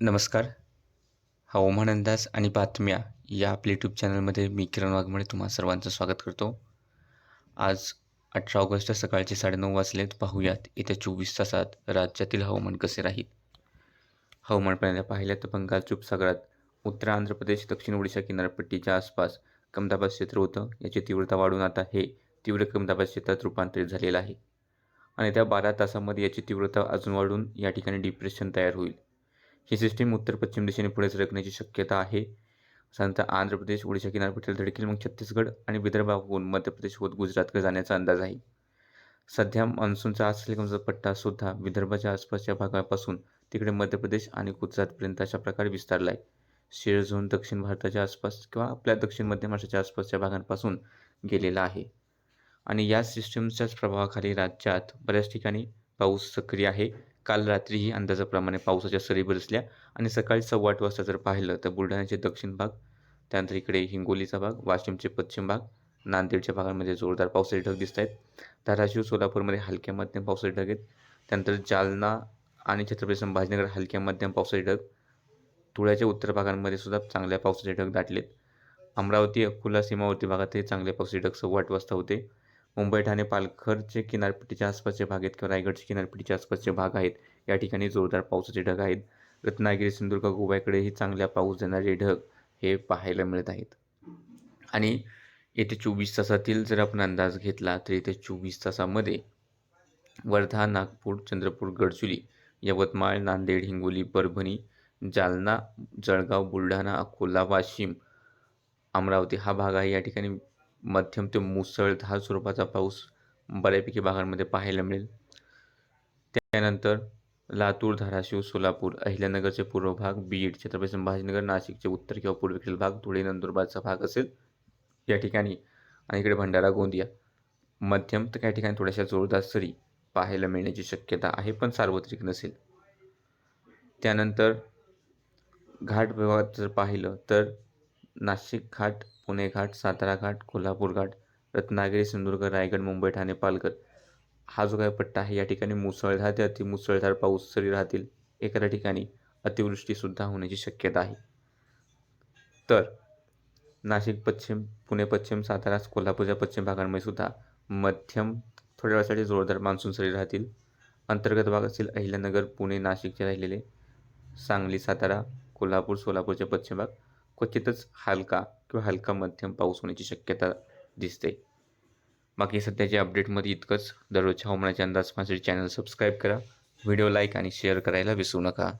नमस्कार. हवामान अंदाज आणि बातम्या या आपल्या यूट्यूब चॅनलमध्ये मी किरण वाघमळे तुम्हा सर्वांचं स्वागत करतो. आज अठरा ऑगस्ट सकाळचे साडेनऊ वाजलेत. पाहूयात येत्या चोवीस तासात राज्यातील हवामान कसे राहील? हवामान पाहिल्या पाहिल्या तर बंगाल उपसागरात उत्तर आंध्र प्रदेश दक्षिण ओडिशा किनारपट्टीच्या आसपास कमदाबाद क्षेत्र होतं. याची तीव्रता वाढून आता हे तीव्र कमदाबाद क्षेत्रात रूपांतरित झालेलं आहे. आणि त्या बारा तासामध्ये याची तीव्रता अजून वाढून या ठिकाणी डिप्रेशन तयार होईल. ही सिस्टीम उत्तर पश्चिम दिशेने पुढे सरकण्याची शक्यता आहे. साधारणतः आंध्र प्रदेश ओडिशा किनारपट्टीला धडकेल मग छत्तीसगड आणि विदर्भाहून मध्य प्रदेश होत गुजरातकडे जाण्याचा अंदाज आहे. सध्या मान्सूनचा असलेला पट्टासुद्धा विदर्भाच्या आसपासच्या भागापासून तिकडे मध्य प्रदेश आणि गुजरातपर्यंत अशा प्रकारे विस्तारला आहे. शेर झोन दक्षिण भारताच्या आसपास किंवा आपल्या दक्षिण मध्य महाराष्ट्राच्या आसपासच्या भागांपासून गेलेला आहे. आणि या सिस्टमच्याच प्रभावाखाली राज्यात बऱ्याच ठिकाणी पाऊस सक्रिय आहे. काल रात्रीही अंदाजाप्रमाणे पावसाच्या सरी बरसल्या आणि सकाळी सव्वा आठ वाजता जर पाहिलं तर बुलढाण्याचे दक्षिण भाग त्यानंतर इकडे हिंगोलीचा भाग वाशिमचे पश्चिम भाग नांदेडच्या भागांमध्ये जोरदार पावसाचे ढग दिसत आहेत. धाराशिव सोलापूरमध्ये हलक्या मध्यम पावसाचे ढग आहेत. त्यानंतर जालना आणि छत्रपती संभाजीनगर हलक्या मध्यम पावसाचे ढग. धुळ्याच्या उत्तर भागांमध्ये सुद्धा चांगल्या पावसाचे ढग दाटलेत. अमरावती अकोला सीमावर्ती भागातही चांगले पावसाचे ढग सव्वा आठ वाजता होते. मुंबई ठाणे पालघरचे किनारपट्टीच्या आसपासचे भाग आहेत किंवा रायगडचे किनारपट्टीच्या आसपासचे भाग आहेत. या ठिकाणी जोरदार पावसाचे ढग आहेत. रत्नागिरी सिंधुदुर्ग गोव्याकडेही चांगल्या पाऊस देणारे ढग हे पाहायला मिळत आहेत. आणि येथे चोवीस तासातील जर आपण अंदाज घेतला तर येथे चोवीस तासामध्ये वर्धा नागपूर चंद्रपूर गडचुली यवतमाळ नांदेड हिंगोली परभणी जालना जळगाव बुलढाणा अकोला वाशिम अमरावती हा भाग आहे. या ठिकाणी मध्यम ते मुसळधार स्वरूपाचा पाऊस बऱ्यापैकी भागांमध्ये पाहायला मिळेल. त्यानंतर लातूर धाराशिव सोलापूर अहिल्यानगरचे पूर्व भाग बीड छत्रपती संभाजीनगर नाशिकचे उत्तर किंवा पूर्वेकडील भाग धुळे नंदुरबारचा भाग असेल. या ठिकाणी आणि इकडे भंडारा गोंदिया मध्यम तर काही ठिकाणी थोड्याशा जोरदार सरी पाहायला मिळण्याची शक्यता आहे पण सार्वत्रिक नसेल. त्यानंतर घाट विभागात जर पाहिलं तर नाशिक घाट पुणे घाट सातारा घाट कोल्हापूर घाट रत्नागिरी सिंधुदुर्ग रायगड मुंबई ठाणे पालघर. हा जो काही पट्टा आहे या ठिकाणी मुसळधार ते अतिमुसळधार पाऊस सरी राहतील एखाद्या ठिकाणी अतिवृष्टीसुद्धा होण्याची शक्यता आहे. तर नाशिक पश्चिम पुणे पश्चिम सातारा कोल्हापूरच्या पश्चिम भागांमध्ये सुद्धा मध्यम थोड्या वेळासाठी जोरदार मान्सून सरी राहतील अंतर्गत भाग असतील अहिल्यानगर पुणे नाशिकचे राहिलेले सांगली सातारा कोल्हापूर सोलापूरचे पश्चिम भाग क्वचितच हलका किंवा हलका मध्यम पाऊस होण्याची शक्यता दिसते. बाकी सध्याच्या अपडेटमध्ये इतकंच. दररोजच्या हवामानाच्या अंदाज माझे चॅनल सबस्क्राईब करा. व्हिडिओ लाईक आणि शेअर करायला विसरू नका.